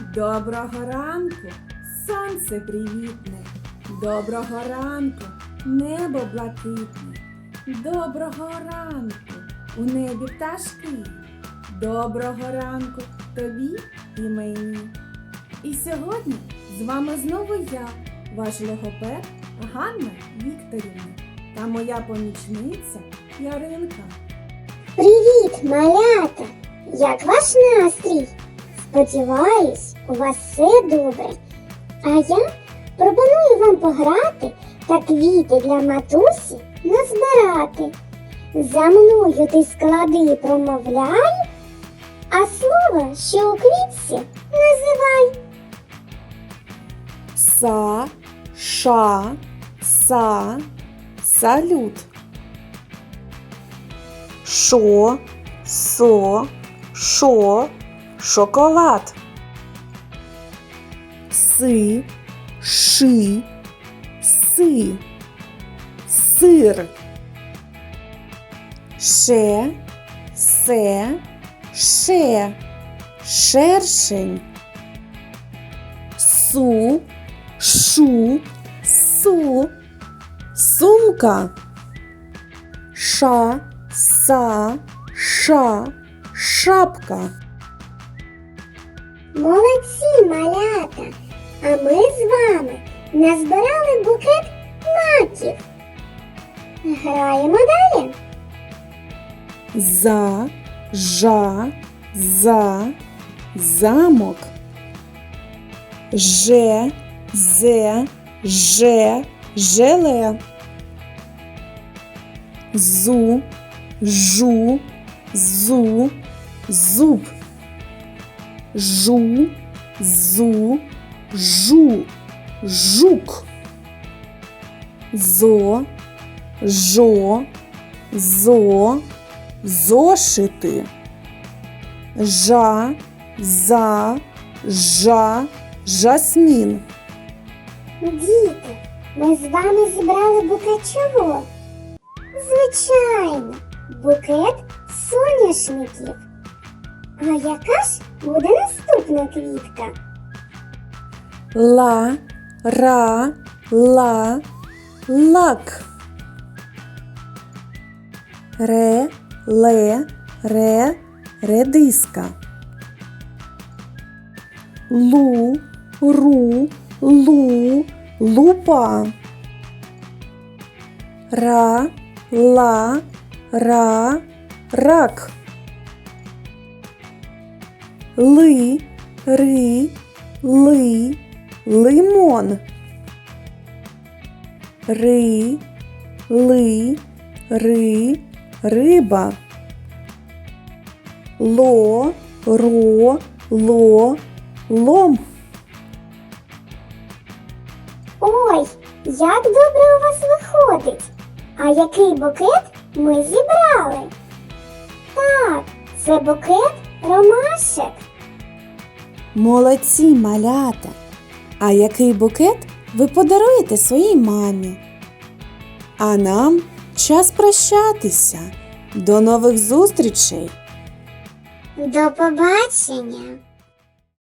Доброго ранку, сонце привітне. Доброго ранку, небо блакитне. Доброго ранку, у небі пташки. Доброго ранку тобі і мені. І сьогодні з вами знову я, ваш логопед Ганна Вікторівна та моя помічниця Яринка. Привіт, малята! Як ваш настрій? Сподіваюсь, у вас все добре. А я пропоную вам пограти та квіти для матусі назбирати. За мною ти склади промовляй, а слово, що у квітці, називай. Са, ша, са, салют. Шо, со, шо, шоколад. Си, ши, си, сир. Ше, се, ше, шершень. Су, шу, су, сумка. Ша, са, ша, шапка. Молодці, малята! А ми з вами назбирали букет маків. Граємо далі. За, жа, за, замок. Же, зе, же, желе. Зу, жу, зу, зуб. Жу, зу, жу, жук. Зо, жо, зо, зошити. Жа, за, жа, жасмін. Діти, ми з вами зібрали букет чого? Звичайно, букет соняшників. А яка ж буде наступна квітка? Ла, ра, ла, лак. Ре, ле, ре, редиска. Лу, ру, лу, лупа. Ра, ла, ра, рак. Ли, ри, ли, лимон. Ри, ли, ри, риба. Ло, ро, ло, лом. Ой, як добре у вас виходить. А який букет ми зібрали? Так, це букет ромашек. Молодці малята! А який букет ви подаруєте своїй мамі? А нам час прощатися. До нових зустрічей! До побачення!